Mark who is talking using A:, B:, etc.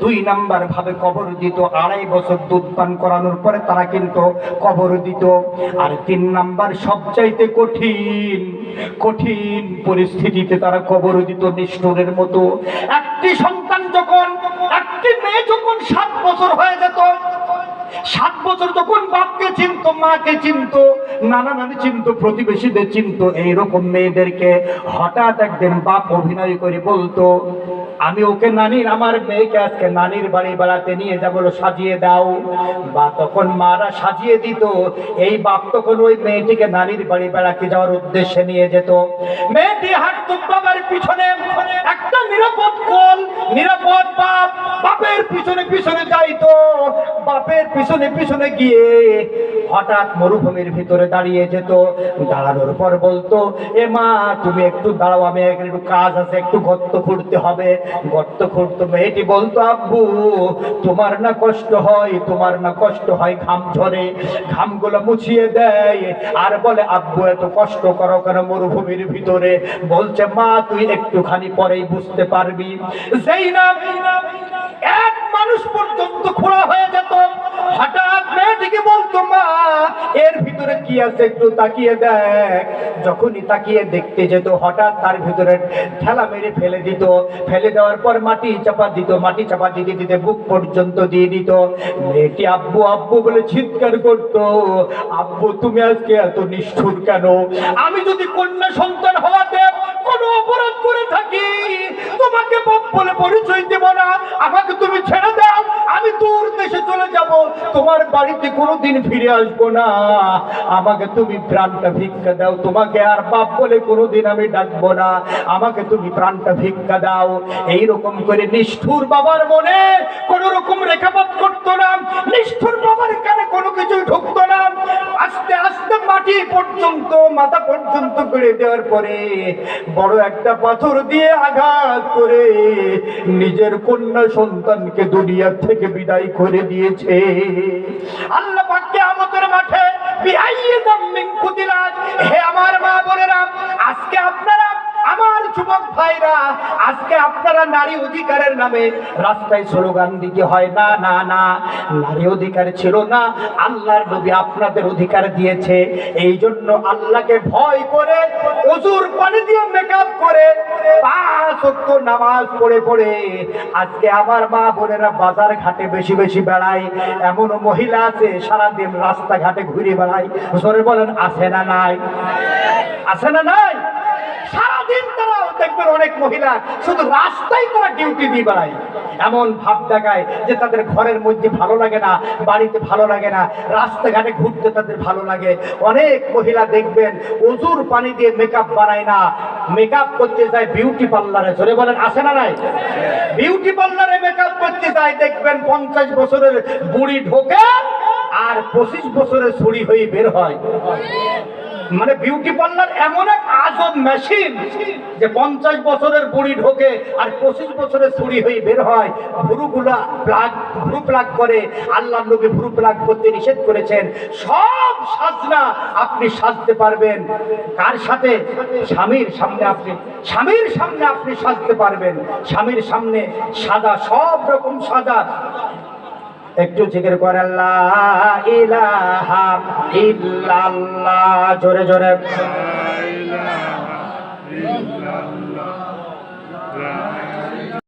A: দুই নাম্বার ভাবে কবর দিত, আড়াই বছর দুধ পান করানোর পরে তারা কিন্তু কবর দিত। আর তিন নাম্বার সবচাইতে কঠিন কঠিন পরিস্থিতিতে তারা কবর দিত নিষ্ঠুরের মতো। একটি সন্তান যখন, একটি মেয়ে যখন সাত বছর হয়ে যেত, সাত বছর যখন বাপকে চিনত, মাকে চিনত নানা নানি চিনত, প্রতিবেশীদের চিনত, এইরকম মেয়েদেরকে হঠাৎ একদিন বাপ অভিনয় করে বলতো আমি ওকে নানির, আমার মেয়েকে আজকে নানির বাড়ি বেড়াতে নিয়ে যাব সাজিয়ে দাও। বা তখন মারা সাজিয়ে দিত। এই বাপ তখন ওই মেয়েটিকে নানির বাড়ি বেড়াতে যাওয়ার উদ্দেশ্যে নিয়ে যেত। মেয়েটি হাঁটতো বাবার পিছনে, একটা নিরাপদ কোল, নিরাপদ বাপ, বাপের পিছনে পিছনে যাইতো। বাপের পিছনে পিছনে গিয়ে হঠাৎ মরুভূমির ভিতরে দাঁড়িয়ে যেত। দাঁড়ানোর পর বলতো, এ মা, তুমি একটু দাঁড়াও, আমি একটু কাজ আছে, একটু গর্ত খুঁড়তে হবে। গর্ত খুঁড়তো, মেয়েটি বলতো, আব্বু, তোমার না কষ্ট হয়, তোমার না কষ্ট হয় ঘাম ঝরে, ঘামগুলো মুছিয়ে দেয়। আর বলে, আব্বু, এত কষ্ট করো কেন মরুভূমির ভিতরে? বলছে, মা, তুই একটুখানি পরেই বুঝতে পারবি। যেই না এক মানুষ পর্যন্ত খোঁড়া হয়ে যেত। হঠাৎ মেয়েটিকে বলতো, মা, এর ভিতরে কি আছে একটু তাকিয়ে দেখ। যখনই তাকিয়ে দেখতে যেত, হঠাৎ তার ভিতরে ঠেলা মেরে ফেলে দিত। ফেলে দেওয়ার পর মাটি চাপা দিত, মাটি চাপা দিতে দিতে বুক পর্যন্ত দিয়ে দিত। মেয়েটি আব্বু আব্বু বলে চিৎকার করতো, আব্বু, তুমি আজকে এত নিষ্ঠুর কেন? আমি যদি কন্যা সন্তান হওয়াতে কোনো অপরাধ করে থাকি। তোমাকে বলে পরিচয় দেব না। আমাকে তুমি ছেড়ে দাও। আমি দূর দেশে চলে যাব। তোমার বাড়িতে কোনোদিন ফিরে আসব না। আমাকে তুমি প্রাণটা ভিক্ষা দাও। তোমাকে আর বাপ বলে কোনোদিন আমি ডাকবো না। আমাকে তুমি প্রাণটা ভিক্ষা দাও। এই রকম করে নিষ্ঠুর বাবার মনে কোন রকম রেখাপাত করতো না। নিষ্ঠুর বাবার কানে কোনো কিছু ঢুকতো না। আস্তে আস্তে মাটি পর্যন্ত, মাথা পর্যন্ত করে দেওয়ার পরে বড় একটা পাথর দিয়ে আঘাত করে নিজের কন্যা সন্তানকে দুনিয়া থেকে বিদায় করে দিয়েছে। আল্লাহ পাককে আমাদের মাঠে বিহাইয়ে দাম্মিন কুতিলাত। হে আমার মা বোনেরা যুবক ভাইরা, আজকে আপনারা নারী অধিকারের নামে রাস্তায় স্লোগান দিতে হয়, না না না, নারী অধিকার ছিল না, আল্লাহর নবী আপনাদের অধিকার দিয়েছে, এই জন্য আল্লাহকে ভয় করে অজুর পানি দিয়ে মেকআপ করে, পাঁচ নামাজ পড়ে পড়ে, আজকে আমার মা বোনেরা বাজার ঘাটে বেশি বেশি বেড়ায়, এমনও মহিলা আছে, সারাদিন রাস্তাঘাটে ঘুরে বেড়ায়, জোরে বলেন, আছে না নাই? আছে না নাই? সারাদিন তারা দেখবেন অনেক মহিলা শুধু রাস্তায় তারা ডিউটি দিয়ে বেড়ায়। এমন ভাব দেখায় যে তাদের ঘরের মধ্যে ভালো লাগে না, বাড়িতে ভালো লাগে না, রাস্তাঘাটে ঘুরতে তাদের ভালো লাগে। অনেক মহিলা দেখবেন অজুর পানি দিয়ে মেকআপ বানায় না। মেকআপ করতে যায় বিউটি পার্লারে ধরে বলেন আসে না নাই? বিউটি পার্লারে মেকআপ করতে যায়, দেখবেন পঞ্চাশ বছরের বুড়ি ঢোকে আর পঁচিশ বছরের ছুরি হয়ে বের হয়। মানে বিউটি পার্লার এমন এক আজব মেশিন যে পঞ্চাশ বছরের বুড়ি ঢোকে আর পঁচিশ বছরের চুরি হয়ে বের হয়। ভুরুগুলা প্লাগ ভুরু প্লাগ করে। আল্লাহ নবী ভুরু প্লাগ করতে নিষেধ করেছেন। সব সাজনা আপনি সাজতে পারবেন। কার সাথে? স্বামীর সামনে আপনি স্বামীর সামনে আপনি সাজতে পারবেন। স্বামীর সামনে সাদা সব রকম সাজা। একটু জিকির করে আল্লাহ ইলাহা ইল্লাল্লাহ। জোরে জোরে।